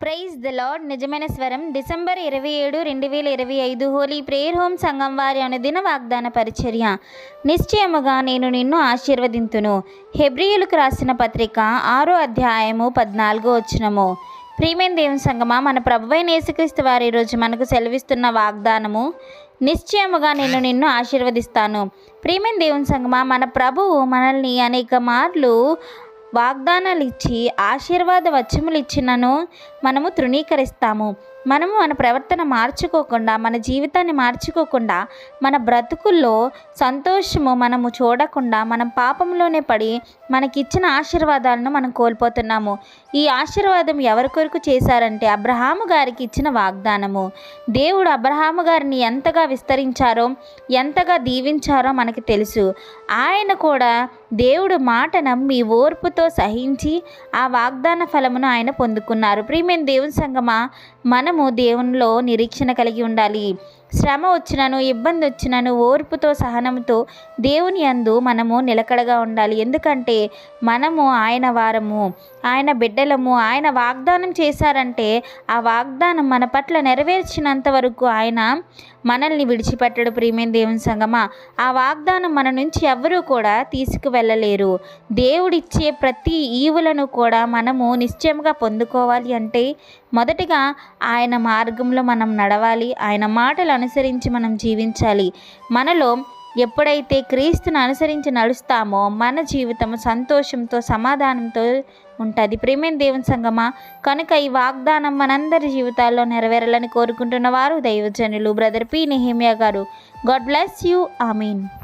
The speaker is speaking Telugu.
ప్రైజ్ ద లార్డ్ నిజమైన స్వరం. డిసెంబర్ ఇరవై ఏడు రెండు వేల ఇరవై ఐదు హోలీ ప్రేయర్ హోమ్ సంఘం వారి అనుదిన వాగ్దాన పరిచర్య. నిశ్చయముగా నేను నిన్ను ఆశీర్వదింతును. హెబ్రియులకు రాసిన పత్రిక ఆరో అధ్యాయము పద్నాలుగో వచ్చినము ప్రియమైన దేవుని సంగమా మన ప్రభువైన యేసుక్రీస్తు వారి ఈరోజు మనకు సెలవిస్తున్న వాగ్దానము నిశ్చయముగా నేను నిన్ను ఆశీర్వదిస్తాను. ప్రియమైన దేవుని సంగమా మన ప్రభువు మనల్ని అనేక మార్లు వాగ్దానాలు ఇచ్చి ఆశీర్వాద వచములు ఇచ్చినను మనము తృణీకరిస్తాము. మనము మన ప్రవర్తన మార్చుకోకుండా మన జీవితాన్ని మార్చుకోకుండా మన బ్రతుకుల్లో సంతోషము మనము చూడకుండా మనం పాపంలోనే పడి మనకిచ్చిన ఆశీర్వాదాలను మనం కోల్పోతున్నాము. ఈ ఆశీర్వాదం ఎవరి కొరకు చేశారంటే అబ్రహాము గారికి ఇచ్చిన వాగ్దానము. దేవుడు అబ్రహాము గారిని ఎంతగా విస్తరించారో ఎంతగా దీవించారో మనకి తెలుసు. ఆయన కూడా దేవుడు మాట నమ్మి ఓర్పుతో సహించి ఆ వాగ్దాన ఫలమును ఆయన పొందుకున్నారు. ప్రియమైన దేవుని సంగమా మనము దేవునిలో నిరీక్షణ కలిగి ఉండాలి. శ్రమ వచ్చినను ఇబ్బంది వచ్చినను ఓర్పుతో సహనంతో దేవుని అందు మనము నిలకడగా ఉండాలి. ఎందుకంటే మనము ఆయన వారము ఆయన బిడ్డలము ఆయన వాగ్దానం చేశారంటే ఆ వాగ్దానం మన పట్ల నెరవేర్చినంత వరకు ఆయన మనల్ని విడిచిపెట్టడు ప్రియమైన దేవుని సంగమా. ఆ వాగ్దానం మన నుంచి ఎవరూ కూడా తీసుకువెళ్ళలేరు. దేవుడిచ్చే ప్రతి ఈవులను కూడా మనము నిశ్చయంగా పొందుకోవాలి అంటే మొదటిగా ఆయన మార్గంలో మనం నడవాలి. ఆయన మాటలు అనుసరించి మనం జీవించాలి. మనలో ఎప్పుడైతే క్రీస్తును అనుసరించి నడుస్తామో మన జీవితం సంతోషంతో సమాధానంతో ఉంటుంది. ప్రేమేం దేవుని సంగమా కనుక ఈ వాగ్దానం మనందరి జీవితాల్లో నెరవేరాలని కోరుకుంటున్న వారు దైవజనులు. Brother P. నెహేమియా గారు. God bless you. Mean